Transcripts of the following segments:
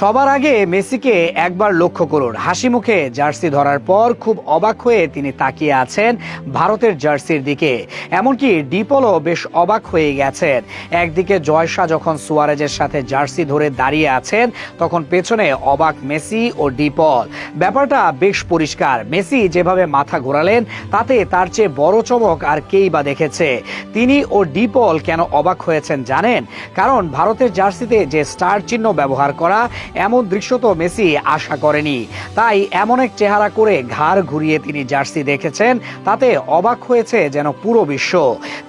সবার আগে মেসিকে একবার লক্ষ্য করুন। হাসি মুখে জার্সি ধরার পর খুব অবাক হয়ে তিনি তাকিয়ে আছেন ভারতের জার্সির দিকে। এমনকি ডিপলও বেশ অবাক হয়ে গেছেন। একদিকে জয়সা যখন সুয়ারেজের সাথে জার্সি ধরে দাঁড়িয়ে আছেন, তখন পেছনে অবাক মেসি ও ডিপল। ব্যাপারটা বেশ পরিষ্কার। মেসি যেভাবে মাথা ঘোরালেন, তাতে তার চেয়ে বড় চমক আর কেই বা দেখেছে। তিনি ও ডিপল কেন অবাক হয়েছেন জানেন? কারণ ভারতের জার্সিতে যে স্টার চিহ্ন ব্যবহার করা এমন দৃশ্য তো মেসি আশা করেনি। তাই এমন এক চেহারা করে ঘাড় ঘুরিয়ে তিনি জার্সি দেখেছেন, তাতে অবাক হয়েছে যেন পুরো বিশ্ব।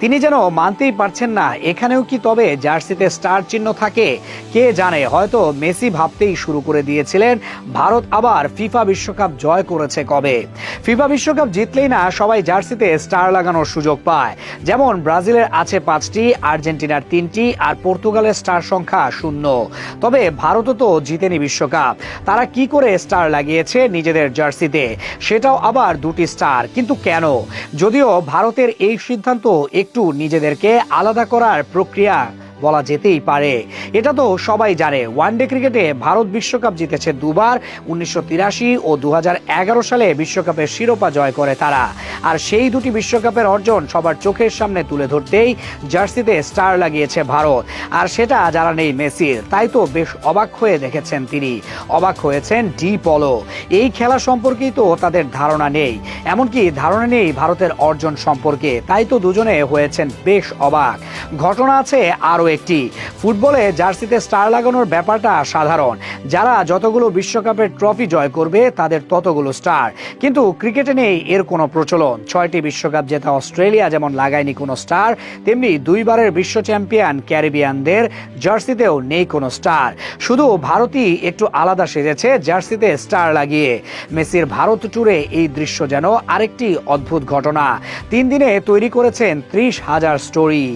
তিনি যেন মানতেই পারছেন না, এখানেও কি তবে জার্সিতে স্টার চিহ্ন থাকে? কে জানে, হয়তো মেসি ভাবতেই শুরু করে দিয়েছিলেন, ভারত আবার ফিফা বিশ্বকাপ জয় করেছে কবে? ফিফা বিশ্বকাপ জিতলেই না সবাই জার্সিতে স্টার লাগানোর সুযোগ পায়। যেমন ব্রাজিলের আছে পাঁচটি, আর্জেন্টিনার তিনটি আর পর্তুগালের স্টার সংখ্যা শূন্য। তবে ভারতও তো জিতেনি বিশ্বকাপ। তারা কি করে স্টার লাগিয়েছে নিজেদের জার্সিতে? সেটাও আবার দুটি স্টার। কিন্তু কেন? যদিও ভারতের এই সিদ্ধান্ত একটু নিজেদেরকে আলাদা করার প্রক্রিয়া বলা যেতেই পারে। এটা তো সবাই জানে। ওয়ানডে ক্রিকেটে ভারত বিশ্বকাপ জিতেছে দুবার, উনিশশো ও দু সালে বিশ্বকাপের শিরোপা জয় করে তারা। আর সেই দুটি বিশ্বকাপের অর্জন সবার চোখের সামনে তুলে ধরতেই জার্সিতে স্টার লাগিয়েছে ভারত। আর সেটা যারা নেই মেসির। তাই তো বেশ অবাক হয়ে দেখেছেন তিনি। অবাক হয়েছেন ডি পলো। এই খেলা সম্পর্কেই তো তাদের ধারণা নেই। এমনকি ধারণা নেই ভারতের অর্জন সম্পর্কে। তাই তো দুজনে হয়েছেন বেশ অবাক। ঘটনা আছে আরও একটি। ফুটবলে জার্সিতে স্টার লাগানোর ব্যাপারটা সাধারণ। যারা যতগুলো বিশ্বকাপের ট্রফি জয় করবে, তাদের ততগুলো স্টার। কিন্তু ক্রিকেটে নেই এর কোনো প্রচলন। ছয়টি বিশ্বকাপ জেতা অস্ট্রেলিয়া যেমন লাগায়নি কোনো স্টার, তেমনি দুইবারের বিশ্ব চ্যাম্পিয়ন ক্যারিবিয়ানদের জার্সিতেও নেই কোনো স্টার। শুধু ভারতই একটু আলাদা সেজেছে জার্সিতে স্টার লাগিয়ে। মেসির ভারত ট্যুরে এই দৃশ্য যেন আরেকটি অদ্ভুত ঘটনা। তিন দিনে তৈরি করেছেন ত্রিশ হাজার স্টোরি।